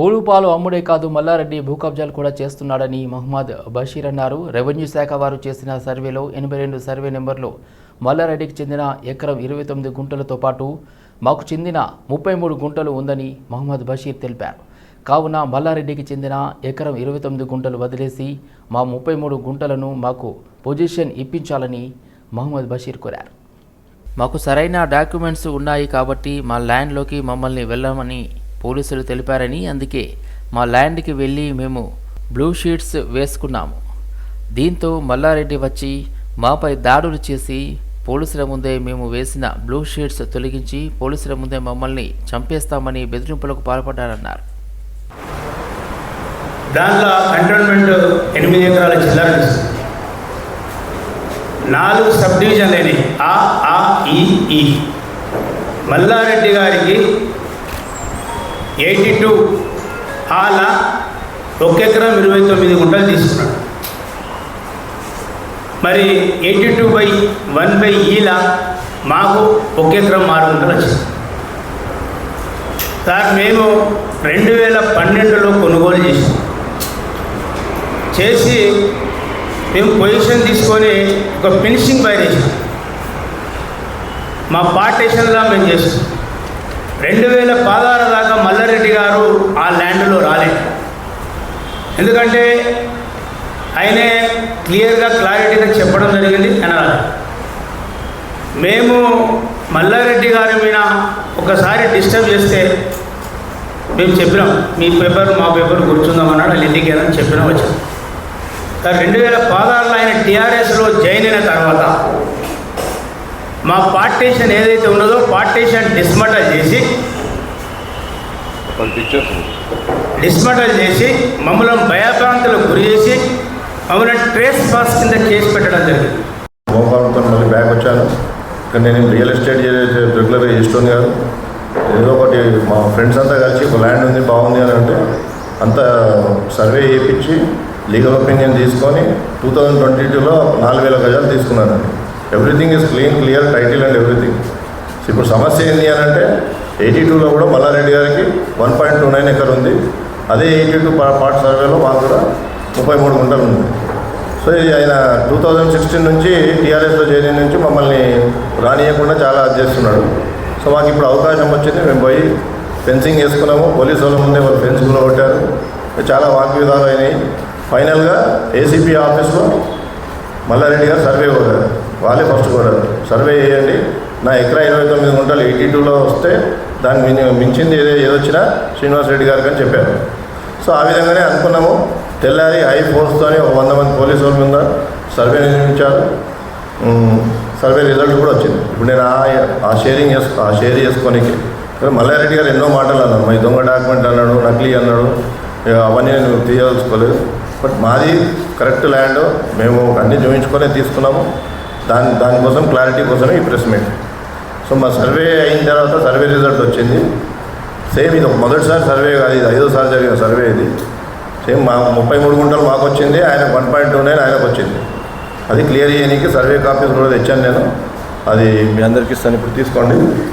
పూలు అమ్ముడే కాదు మల్లారెడ్డి భూ కబ్జాలు కూడా చేస్తున్నాడని మహమ్మద్ బషీర్ అన్నారు. రెవెన్యూ శాఖ వారు చేసిన సర్వేలో ఎనభై రెండు సర్వే నెంబర్లో మల్లారెడ్డికి చెందిన ఎకరం ఇరవై తొమ్మిది గుంటలతో పాటు మాకు చెందిన ముప్పై మూడు గుంటలు ఉందని మహమ్మద్ బషీర్ తెలిపారు. కావున మల్లారెడ్డికి చెందిన ఎకరం ఇరవై తొమ్మిది గుంటలు వదిలేసి మా ముప్పై మూడు గుంటలను మాకు పొజిషన్ ఇప్పించాలని మహమ్మద్ బషీర్ కోరారు. మాకు సరైన డాక్యుమెంట్స్ ఉన్నాయి కాబట్టి మా ల్యాండ్లోకి మమ్మల్ని వెళ్ళమని పోలీసులు తెలిపారని అందుకే మా ల్యాండ్కి వెళ్ళి మేము బ్లూ షీట్స్ వేసుకున్నాము. దీంతో మల్లారెడ్డి వచ్చి మాపై దాడులు చేసి పోలీసుల ముందే మేము వేసిన బ్లూ షీట్స్ తొలగించి పోలీసుల ముందే మమ్మల్ని చంపేస్తామని బెదిరింపులకు పాల్పడ్డారన్నారు. దాంట్లో కంటోన్మెంట్ ఎనిమిది ఎకరాల జిల్లాలు నాలుగు సబ్ డివిజన్లు అయినాయి. ఆ ఆ ఈ. మల్లారెడ్డి గారికి ఎయిటీ టూ ఆల ఒక ఎకరం ఇరవై తొమ్మిది గుంటలు తీసుకున్నాడు. మరి eighty two by one by ఈల మాకు ఒక ఎకరం ఆరు గుంటలు వచ్చింది. సార్ మేము రెండు వేల పన్నెండులో కొనుగోలు చేసాం చేసి మేము పొజిషన్ తీసుకొని ఒక ఫినిషింగ్ బై చేసాం మా పార్టీషన్లా మేము చేస్తాం రెండు వేల పదహారు దాకా మల్లారెడ్డి గారు ఆ ల్యాండ్లో రాలేదు. ఎందుకంటే ఆయనే క్లియర్గా క్లారిటీగా చెప్పడం జరిగింది అనాలి మేము మల్లారెడ్డి గారి మీద ఒకసారి డిస్టర్బ్ చేస్తే మేము చెప్పినాం మీ పేపర్ మా పేపర్ కూర్చుందామన్నాడు వాళ్ళు ఇంటికి చెప్పినా వచ్చాం. రెండు వేల పదహారులో ఆయన టీఆర్ఎస్లో జాయిన్ అయిన తర్వాత మా పార్టీషన్ ఏదైతే ఉన్నదో పార్టీషన్ డిస్మటల్ చేసి డిస్మటల్ చేసి మమ్మల్ని భయభ్రాంతులకు గురి చేసి మమ్మల్ని ట్రేస్ పాస్ కింద కేసు పెట్టడం జరిగింది. మోకాలతో మళ్ళీ బ్యాక్ వచ్చాను. ఇక్కడ నేను రియల్ ఎస్టేట్ చేసే రెగ్యులర్గా చేస్తుంది కాదు. ఏదో ఒకటి మా ఫ్రెండ్స్ అంతా కలిసి ఒక ల్యాండ్ ఉంది బాగుంది అని అంటే అంతా సర్వే చేయించి లీగల్ ఒపీనియన్ తీసుకొని టూ థౌజండ్ ట్వంటీ టూలో నాలుగు వేల గజాలు తీసుకున్నానండి everything is clean clear title and everything ఇప్పుడు సమస్య ఏంటి అని అంటే ఎయిటీ టూలో కూడా మల్లారెడ్డి గారికి one point two nine acre ఉంది. అదే ఎయిటీ టూ పార్ట్ సర్వేలో మాకు కూడా ముప్పై మూడు గుంటలు ఉంది. సో ఇది ఆయన టూ థౌజండ్ సిక్స్టీన్ నుంచి టీఆర్ఎస్లో చేరిన నుంచి మమ్మల్ని రానియకుండా చాలా చేస్తున్నాడు. సో మాకు ఇప్పుడు అవకాశం వచ్చింది మేము పోయి ఫెన్సింగ్ వేసుకున్నాము పోలీసు వాళ్ళ ముందే వాళ్ళు ఫెన్స్ కూడా కొట్టారు. చాలా వాగ్విధాలు అయినాయి. ఫైనల్గా ఏసీపీ ఆఫీస్లో మల్లారెడ్డి గారు సర్వే కోరారు వాళ్ళే ఫస్ట్ కోరారు సర్వే చేయండి. నా ఎకరా ఇరవై తొమ్మిది గుంటలు ఎయిటీ టూలో వస్తే దాన్ని మిని మించింది ఏదో ఏదొచ్చినా శ్రీనివాస్ రెడ్డి గారికి అని చెప్పారు. సో ఆ విధంగానే అనుకున్నాము. తెల్లారి హై ఫోర్స్తో ఒక వంద మంది పోలీసు వాళ్ళ మీద సర్వే నిర్మించారు. సర్వే రిజల్ట్ కూడా వచ్చింది. ఇప్పుడు నేను ఆ షేరింగ్ చేసు ఆ షేర్ చేసుకోనికి. మల్లారెడ్డి గారు ఎన్నో మాటలు అన్నారు. మా దొంగ డాక్యుమెంట్ అన్నాడు నకిలీ అన్నాడు ఇక అవన్నీ నేను తీయదలుచుకోలేదు బట్ మాది కరెక్ట్ ల్యాండ్. మేము అన్ని చూపించుకొని తీసుకున్నాము. దాని దానికోసం క్లారిటీ కోసమే ఈ ప్రెస్ మీట్ సో మా సర్వే అయిన తర్వాత సర్వే రిజల్ట్ వచ్చింది. సేమ్ ఇది మొదటిసారి సర్వే కాదు ఇది ఐదోసారి జరిగిన సర్వే ఇది. సేమ్ మా ముప్పై మూడు గుంటలు మాకు వచ్చింది ఆయన వన్ పాయింట్ టూ నైన్ ఆయనకు వచ్చింది. అది క్లియర్ చేయడానికి సర్వే కాపీస్ కూడా తెచ్చాను నేను. అది మీ అందరికి ఇస్తాను ఇప్పుడు తీసుకోండి.